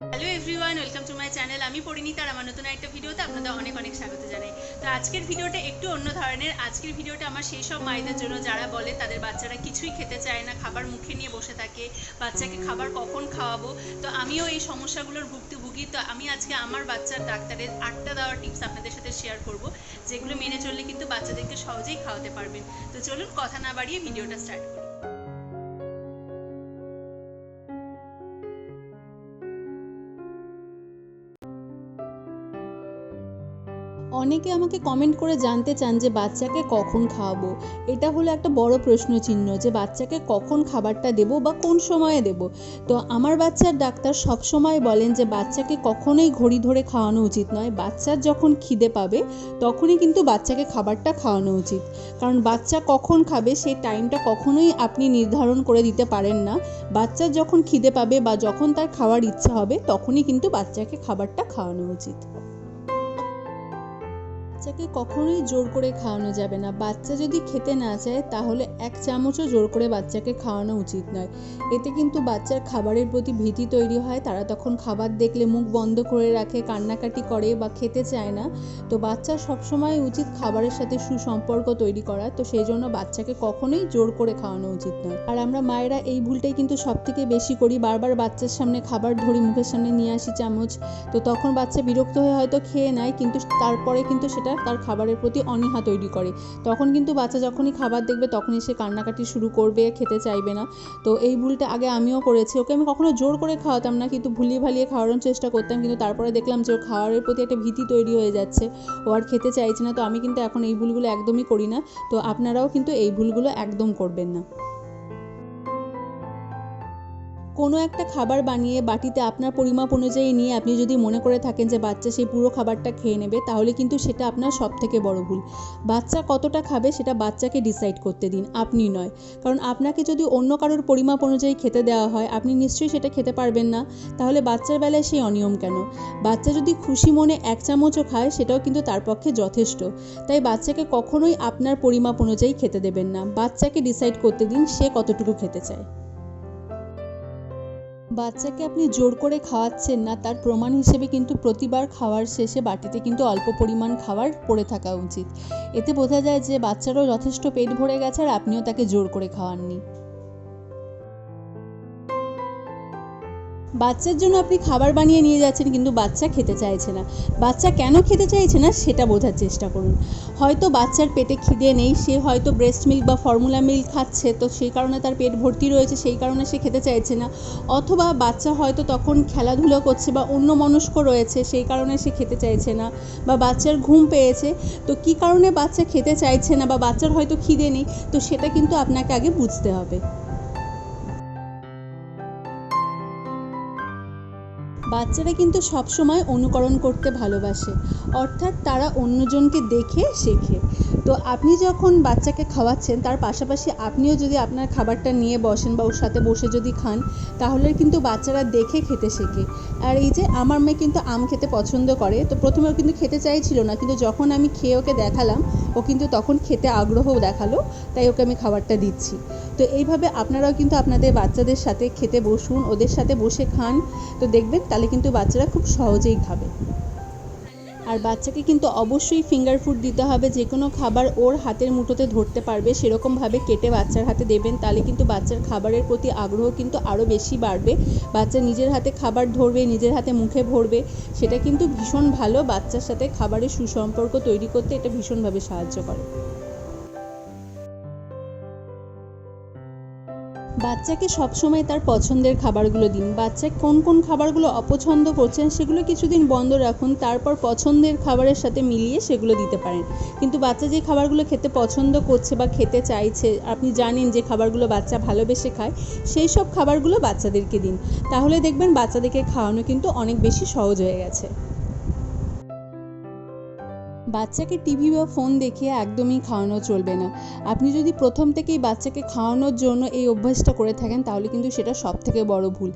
Hello everyone welcome to my channel আমি পরিণীতা আমার নতুন একটা ভিডিওতে আপনাদের অনেক অনেক স্বাগত জানাই। তো আজকের ভিডিওটা একটু অন্য ধরনের। আজকের ভিডিওটা আমার সেই সব মায়েদের জন্য। যারা বলে তাদের বাচ্চারা কিছুই খেতে চায় না, খাবার মুখে নিয়ে বসে থাকে, বাচ্চাকে খাবার কখন খাওয়াবো? তো আমিও এই সমস্যাগুলোর ভুক্তভোগী। তো আমি আজকে আমার বাচ্চার ডাক্তারের আটটা দেওয়ার টিপস আপনাদের সাথে শেয়ার করব, যেগুলো মেনে চললে কিন্তু বাচ্চাদেরকে সহজেই খাওয়াতে পারবেন তো চলুন কথা না বাড়িয়ে ভিডিওটা স্টার্ট করি। অনেকে আমাকে কমেন্ট করে জানতে চান যে বাচ্চাকে কখন খাওয়াবো। এটা হলো একটা বড় প্রশ্ন চিহ্ন যে বাচ্চাকে কখন খাবারটা দেবো বা কোন সময়ে দেবো। তো আমার বাচ্চার ডাক্তার সব সময় বলেন যে বাচ্চাকে কখনোই ঘড়ি ধরে খাওয়ানো উচিত নয়। বাচ্চার যখন খিদে পাবে, তখনই কিন্তু বাচ্চাকে খাবারটা খাওয়ানো উচিত। কারণ বাচ্চা কখন খাবে সেই টাইমটা কখনোই আপনি নির্ধারণ করে দিতে পারেন না। বাচ্চার যখন খিদে পাবে বা যখন তার খাওয়ার ইচ্ছা হবে, তখনই কিন্তু বাচ্চাকে খাবারটা খাওয়ানো উচিত। বাচ্চাকে কখনোই জোর করে খাওয়ানো যাবে না। বাচ্চা যদি খেতে না চায়, তাহলে এক চামচও জোর করে বাচ্চাকে খাওয়ানো উচিত নয়। এতে কিন্তু বাচ্চার খাবারের প্রতি ভীতি তৈরি হয়। তারা তখন খাবার দেখলে মুখ বন্ধ করে রাখে, কান্নাকাটি করে বা খেতে চায় না। তো বাচ্চার সবসময় উচিত খাবারের সাথে সুসম্পর্ক তৈরি করা। তো সেই জন্য বাচ্চাকে কখনোই জোর করে খাওয়ানো উচিত নয়। আর আমরা মায়েরা এই ভুলটাই কিন্তু সব থেকে বেশি করি। বারবার বাচ্চার সামনে খাবার ধরি, মুখের সামনে নিয়ে আসি চামচ। তো তখন বাচ্চা বিরক্ত হয়ে হয়তো খেয়ে নেয়, কিন্তু তারপরে কিন্তু সেটা তার খাবারের প্রতি অনীহা তৈরি করে। তখন কিন্তু বাচ্চা যখনই খাবার দেখবে, তখনই সে কান্নাকাটি শুরু করবে, খেতে চাইবে না। তো এই ভুলটা আগে আমিও করেছি। ওকে আমি কখনো জোর করে খাওয়াতাম না, কিন্তু ভুলিয়ে ভালিয়ে খাওয়ানোর চেষ্টা করতাম। কিন্তু তারপরে দেখলাম যে ওর খাওয়ারের প্রতি একটা ভীতি তৈরি হয়ে যাচ্ছে। ও আর খেতে চাইছে না। তো আমি কিন্তু এখন এই ভুলগুলো একদমই করি না। তো আপনারাও কিন্তু এই ভুলগুলো একদম করবেন না। কোনো একটা খাবার বানিয়ে বাটিতে আপনার পরিমাপ অনুযায়ী নিয়ে আপনি যদি মনে করে থাকেন যে বাচ্চা সেই পুরো খাবারটা খেয়ে নেবে, তাহলে কিন্তু সেটা আপনার সব থেকে বড় ভুল। বাচ্চা কতটা খাবে সেটা বাচ্চাকে ডিসাইড করতে দিন, আপনি নয়। কারণ আপনাকে যদি অন্য কারোর পরিমাপ অনুযায়ী খেতে দেওয়া হয়, আপনি নিশ্চয়ই সেটা খেতে পারবেন না। তাহলে বাচ্চার বেলায় সেই অনিয়ম কেন? বাচ্চা যদি খুশি মনে এক চামচও খায়, সেটাও কিন্তু তার পক্ষে যথেষ্ট। তাই বাচ্চাকে কখনোই আপনার পরিমাপ অনুযায়ী খেতে দেবেন না। বাচ্চাকে ডিসাইড করতে দিন সে কতটুকু খেতে চায়। বাচ্চাকে আপনি জোর করে খাওয়াচ্ছেন না, তার প্রমাণ হিসেবে কিন্তু প্রতিবার খাওয়ার শেষে বাটিতে কিন্তু অল্প পরিমাণ খাবার পড়ে থাকা উচিত। এতে বোঝা যায় যে বাচ্চারও যথেষ্ট পেট ভরে গেছে আর আপনিও তাকে জোর করে খাওয়াননি। বাচ্চার জন্য আপনি খাবার বানিয়ে নিয়ে যাচ্ছেন, কিন্তু বাচ্চা খেতে চাইছে না। বাচ্চা কেন খেতে চাইছে না, সেটা বোঝার চেষ্টা করুন। হয়তো বাচ্চার পেটে খিদে নেই, সে হয়তো ব্রেস্ট মিল্ক বা ফর্মুলা মিল্ক খাচ্ছে, তো সেই কারণে তার পেট ভর্তি রয়েছে, সেই কারণে সে খেতে চাইছে না। অথবা বাচ্চা হয়তো তখন খেলাধুলো করছে বা অন্য মনস্ক রয়েছে, সেই কারণে সে খেতে চাইছে না বা বাচ্চার ঘুম পেয়েছে, তো কী কারণে বাচ্চা খেতে চাইছে না বা বাচ্চার হয়তো খিদে নেই, তো সেটা কিন্তু আপনাকে আগে বুঝতে হবে। বাচ্চারা কিন্তু সবসময় অনুকরণ করতে ভালোবাসে। অর্থাৎ তারা অন্যজনকে দেখে, শেখে। তো আপনি যখন বাচ্চাকে খাওয়াচ্ছেন, তার পাশাপাশি আপনিও যদি আপনার খাবারটা নিয়ে বসেন বা ওর সাথে বসে যদি খান, তাহলে কিন্তু বাচ্চারা দেখে, খেতে শেখে। আর এই যে আমার মেয়ে কিন্তু আম খেতে পছন্দ করে, তো প্রথমে ও কিন্তু খেতে চাইছিল না, কিন্তু যখন আমি খেয়ে ওকে দেখালাম, ও কিন্তু তখন খেতে আগ্রহও দেখাল, তাই ওকে আমি খাবারটা দিচ্ছি। তো এইভাবে আপনারাও কিন্তু আপনাদের বাচ্চাদের সাথে খেতে বসুন, ওদের সাথে বসে খান। তো দেখবেন তাহলে কিন্তু বাচ্চারা খুব সহজেই খাবে। আর বাচ্চাকে কিন্তু অবশ্যই ফিঙ্গার ফুড দিতে হবে। যে কোনো খাবার ওর হাতের মুঠোতে ধরতে পারবে, সেরকমভাবে কেটে বাচ্চার হাতে দেবেন, তাহলে কিন্তু বাচ্চার খাবারের প্রতি আগ্রহ কিন্তু আরও বেশি বাড়বে। বাচ্চা নিজের হাতে খাবার ধরবে, নিজের হাতে মুখে ভরবে, সেটা কিন্তু ভীষণ ভালো। বাচ্চার সাথে খাবারের সুসম্পর্ক তৈরি করতে এটা ভীষণভাবে সাহায্য করে। বাচ্চাকে সবসময় তার পছন্দের খাবারগুলো দিন। বাচ্চা কোন কোন খাবারগুলো অপছন্দ করছেন সেগুলো কিছুদিন বন্ধ রাখুন, তারপর পছন্দের খাবারের সাথে মিলিয়ে সেগুলো দিতে পারেন। কিন্তু বাচ্চা যে খাবারগুলো খেতে পছন্দ করছে বা খেতে চাইছে, আপনি জানেন যে খাবারগুলো বাচ্চা ভালোবেসে খায়, সেই সব খাবারগুলো বাচ্চাদেরকে দিন। তাহলে দেখবেন বাচ্চাদেরকে খাওয়ানো কিন্তু অনেক বেশি সহজ হয়ে গেছে। বাচ্চাকে টিভি বা ফোন দেখিয়ে একদমই খাওয়ানো চলবে না। আপনি যদি প্রথম থেকেই বাচ্চাকে খাওয়ানোর জন্য এই অভ্যাসটা করে থাকেন, তাহলে কিন্তু সেটা সব থেকে বড় ভুল।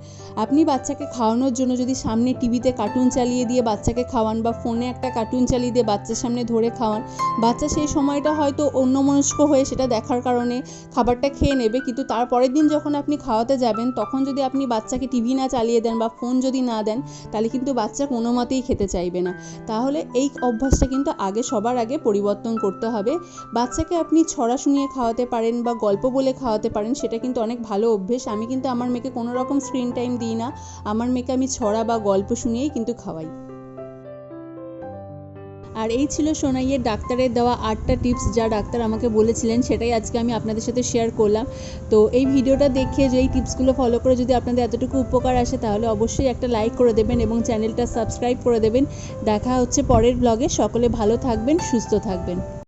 আপনি বাচ্চাকে খাওয়ানোর জন্য যদি সামনে টিভিতে কার্টুন চালিয়ে দিয়ে বাচ্চাকে খাওয়ান বা ফোনে একটা কার্টুন চালিয়ে দিয়ে বাচ্চার সামনে ধরে খাওয়ান, বাচ্চা সেই সময়টা হয়তো অন্যমনস্ক হয়ে সেটা দেখার কারণে খাবারটা খেয়ে নেবে, কিন্তু তার পরের দিন যখন আপনি খাওয়াতে যাবেন, তখন যদি আপনি বাচ্চাকে টিভি না চালিয়ে দেন বা ফোন যদি না দেন, তাহলে কিন্তু বাচ্চা কোনো মতেই খেতে চাইবে না। তাহলে এই অভ্যাসটা কিন্তু আগে সবার আগে পরিবর্তন করতে হবে। বাচ্চাকে আপনি ছড়া শুনিয়ে খাওয়াতে পারেন বা গল্প বলে খাওয়াতে পারেন, সেটা কিন্তু অনেক ভালো অভ্যেস। আমি কিন্তু আমার মেয়েকে কোনো রকম স্ক্রিন টাইম দিই না। আমার মেয়েকে আমি ছড়া বা গল্প শুনিয়েই কিন্তু খাওয়াই। আর এই ছিল সোনাইয়ের ডাক্তারের দেওয়া আটটা টিপস যা ডাক্তার আমাকে বলেছিলেন, সেটাই আজকে আমি আপনাদের সাথে শেয়ার করলাম। তো এই ভিডিওটা দেখে যে এই টিপসগুলো ফলো করে যদি আপনাদের এতটুকু উপকার আসে, তাহলে অবশ্যই একটা লাইক করে দেবেন এবং চ্যানেলটা সাবস্ক্রাইব করে দেবেন। দেখা হচ্ছে পরের ব্লগে সকলে ভালো থাকবেন, সুস্থ থাকবেন।